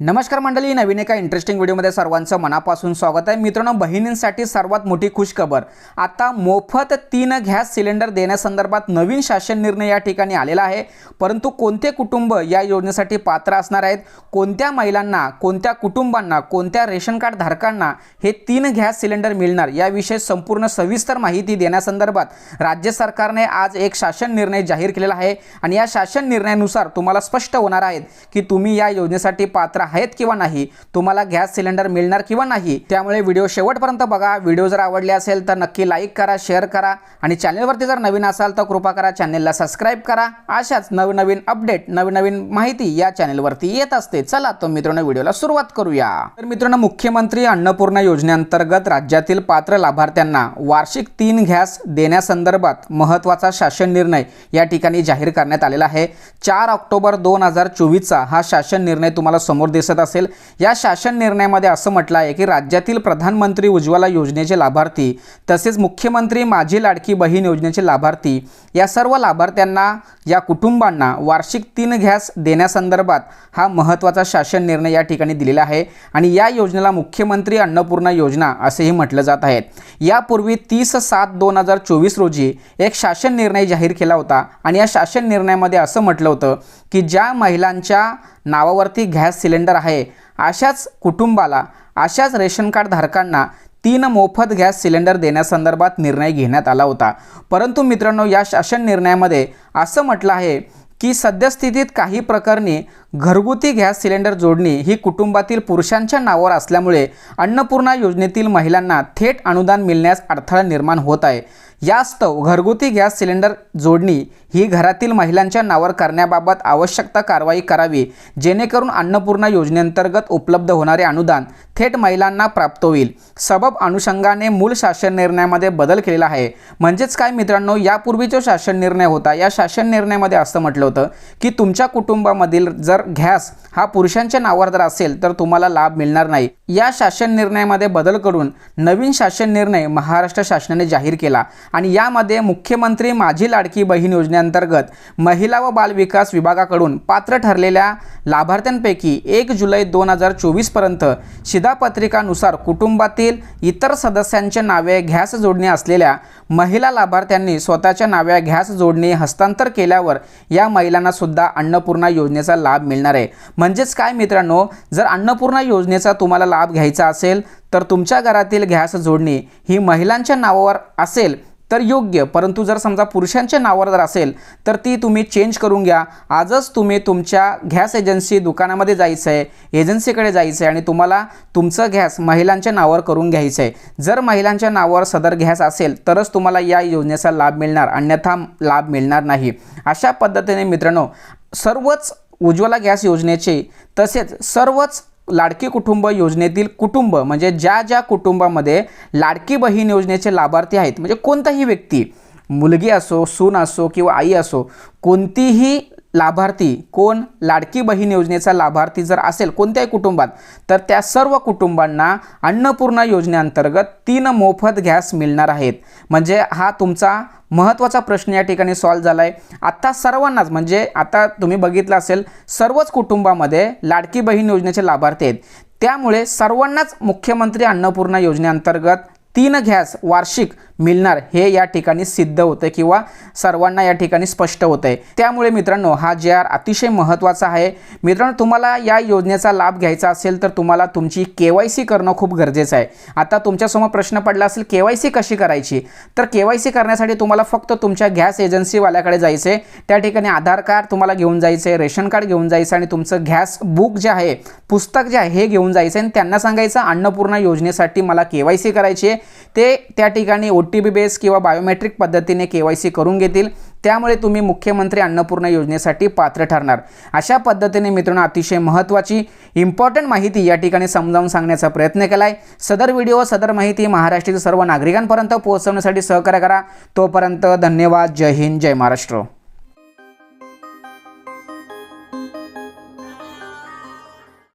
नमस्कार मंडळी नवीन एका इंटरेस्टिंग व्हिडिओमध्ये सर्वांचं मनापासून स्वागत आहे. मित्रांनो बहिणींसाठी सर्वात मोठी खुशखबर. आता मोफत तीन गॅस सिलेंडर देण्यासंदर्भात नवीन शासन निर्णय या ठिकाणी आलेला आहे. परंतु कोणते कुटुंब या योजनेसाठी पात्र असणार आहेत? कोणत्या महिलांना कोणत्या कुटुंबांना कोणत्या रेशन कार्ड धारकांना हे तीन गॅस सिलेंडर मिळणार? याविषयी संपूर्ण सविस्तर माहिती देण्यासंदर्भात राज्य सरकारने आज एक शासन निर्णय जाहीर केलेला आहे. आणि या शासन निर्णयानुसार तुम्हाला स्पष्ट होणार आहेत की तुम्ही या योजनेसाठी पात्र आहेत किंवा नाही तुम्हाला गॅस सिलेंडर मिळणार किंवा नाही त्यामुळे व्हिडिओ शेवटपर्यंत बघा. व्हिडिओ जर आवडले असेल तर नक्की लाईक करा शेअर करा आणि चॅनलवरती जर नवीन असाल तर कृपा करा चॅनलला सबस्क्राईब करा. अशाच नवनवीन अपडेट नवनवीन माहिती या चॅनलवरती येत असते. चला तर मित्रांनो व्हिडिओला सुरुवात करूया. तर मित्रांनो मुख्यमंत्री अन्नपूर्णा योजनेअंतर्गत राज्यातील पात्र लाभार्थ्यांना वार्षिक तीन गॅस देण्यासंदर्भात महत्त्वाचा शासन निर्णय या ठिकाणी जाहीर करण्यात आलेला आहे. चार ऑक्टोबर दोन हजार चोवीसचा हा शासन निर्णय तुम्हाला समोर दिसत असेल. या शासन निर्णयामध्ये असं म्हटलं आहे की राज्यातील प्रधानमंत्री उज्ज्वला योजनेचे लाभार्थी तसेच मुख्यमंत्री माझी लाडकी बहीण योजनेचे लाभार्थी या सर्व लाभार्थ्यांना या कुटुंबांना वार्षिक तीन गॅस देण्यासंदर्भात हा महत्त्वाचा शासन निर्णय या ठिकाणी दिलेला आहे. आणि या योजनेला मुख्यमंत्री अन्नपूर्णा योजना असेही म्हटलं जात आहे. यापूर्वी तीस सात दोन हजार चोवीस रोजी एक शासन निर्णय जाहीर केला होता. आणि या शासन निर्णयामध्ये असं म्हटलं होतं की ज्या महिलांच्या नावावरती गॅस सिलेंडर आहे. अशाच कुटुंबाला अशाच रेशन कार्ड धारकांना तीन मोफत गॅस सिलेंडर देण्यासंदर्भात निर्णय घेण्यात आला होता. परंतु मित्रांनो या शासन निर्णयामध्ये असं म्हटलं आहे की सद्यस्थितीत काही प्रकरणी घरगुती गॅस सिलेंडर जोडणी ही कुटुंबातील पुरुषांच्या नावावर असल्यामुळे अन्नपूर्णा योजनेतील महिलांना थेट अनुदान मिळण्यास अडथळा निर्माण होत आहे. यास्तव घरगुती गॅस सिलेंडर जोडणी ही घरातील महिलांच्या नावावर करण्याबाबत आवश्यकता कारवाई करावी जेणेकरून अन्नपूर्णा योजनेअंतर्गत उपलब्ध होणारे अनुदान थेट महिलांना प्राप्त होईल. सबब अनुषंगाने मूल शासन निर्णयामध्ये बदल केलेला आहे. म्हणजेच काय मित्रांनो यापूर्वी जो शासन निर्णय होता. या शासन निर्णयामध्ये असं म्हटलं होतं की तुमच्या कुटुंबामधील जर गॅस हा पुरुषांच्या नावावर जर असेल तर तुम्हाला लाभ मिळणार नाही. या शासन निर्णयामध्ये बदल करून नवीन शासन निर्णय महाराष्ट्र शासनाने जाहीर केला. आणि यामध्ये मुख्यमंत्री माझी लाडकी बहीण योजनेअंतर्गत महिला व बालविकास विभागाकडून पात्र ठरलेल्या लाभार्थ्यांपैकी एक जुलै दोन हजार चोवीसपर्यंत शिधापत्रिकानुसार कुटुंबातील इतर सदस्यांच्या नावे गॅस जोडणी असलेल्या महिला लाभार्थ्यांनी स्वतःच्या नाव्या गॅस जोडणी हस्तांतर केल्यावर या महिलांना सुद्धा अन्नपूर्णा योजनेचा लाभ मिळणार आहे. म्हणजेच काय मित्रांनो जर अन्नपूर्णा योजनेचा तुम्हाला लाभ घ्यायचा असेल तर तुमच्या घरातील गॅस जोडणी ही महिलांच्या नावावर असेल तर योग्य. परंतु जर समजा पुरुषांच्या नावावर जर असेल तर ती तुम्ही चेंज करून घ्या. आजच तुम्ही तुमच्या गॅस एजन्सी दुकानामध्ये जायचं आहे एजन्सीकडे जायचं आहे आणि तुम्हाला तुमचं गॅस महिलांच्या नावावर करून घ्यायचं आहे जर महिलांच्या नावावर सदर गॅस असेल तरच तुम्हाला या योजनेचा लाभ मिळणार. अन्यथा लाभ मिळणार नाही. अशा पद्धतीने मित्रांनो सर्वच उज्ज्वला गॅस योजनेचे तसेच सर्वच लाडकी कुटुंब योजनेतील कुटुंब म्हणजे ज्या ज्या कुटुंबामध्ये लाडकी बहीण योजनेचे लाभार्थी आहेत म्हणजे कोणताही व्यक्ती मुलगी असो सून असो किंवा आई असो कोणतीही लाभार्थी कोण? लाडकी बहीण योजनेचा लाभार्थी जर असेल कोणत्याही कुटुंबात तर त्या सर्व कुटुंबांना अन्नपूर्णा योजनेअंतर्गत तीन मोफत गॅस मिळणार आहेत. म्हणजे हा तुमचा महत्त्वाचा प्रश्न या ठिकाणी सॉल्व झाला आहे आत्ता सर्वांनाच म्हणजे आता तुम्ही बघितलं असेल सर्वच कुटुंबामध्ये लाडकी बहीण योजनेचे लाभार्थी आहेत. त्यामुळे सर्वांनाच मुख्यमंत्री अन्नपूर्णा योजनेअंतर्गत तीन गॅस वार्षिक मिळणार हे या ठिकाणी सिद्ध होतं किंवा सर्वांना या ठिकाणी स्पष्ट होतं आहे त्यामुळे मित्रांनो हा जे आर अतिशय महत्त्वाचा आहे. मित्रांनो तुम्हाला या योजनेचा लाभ घ्यायचा असेल तर तुम्हाला तुमची के वाय सी करणं खूप गरजेचं आहे. आता तुमच्यासमोर प्रश्न पडला असेल के वाय सी कशी करायची? तर के वाय सी करण्यासाठी तुम्हाला फक्त तुमच्या गॅस एजन्सीवाल्याकडे जायचं आहे त्या ठिकाणी आधार कार्ड तुम्हाला घेऊन जायचं आहे रेशन कार्ड घेऊन जायचं आणि तुमचं गॅस बुक जे आहे पुस्तक जे आहे हे घेऊन जायचं आणि त्यांना सांगायचं अन्नपूर्णा योजनेसाठी मला के वाय सी करायची आहे. ते त्या ठिकाणी ओ टी बी बेस किंवा बायोमेट्रिक पद्धतीने के वाय सी करून घेतील त्यामुळे तुम्ही मुख्यमंत्री अन्नपूर्णा योजनेसाठी पात्र ठरणार. अशा पद्धतीने मित्रांनो अतिशय महत्त्वाची इम्पॉर्टंट माहिती या ठिकाणी समजावून सांगण्याचा प्रयत्न केला आहे सदर व्हिडिओ सदर माहिती महाराष्ट्रातील सर्व नागरिकांपर्यंत पोहोचवण्यासाठी सहकार्य करा. तोपर्यंत धन्यवाद. जय हिंद जय महाराष्ट्र.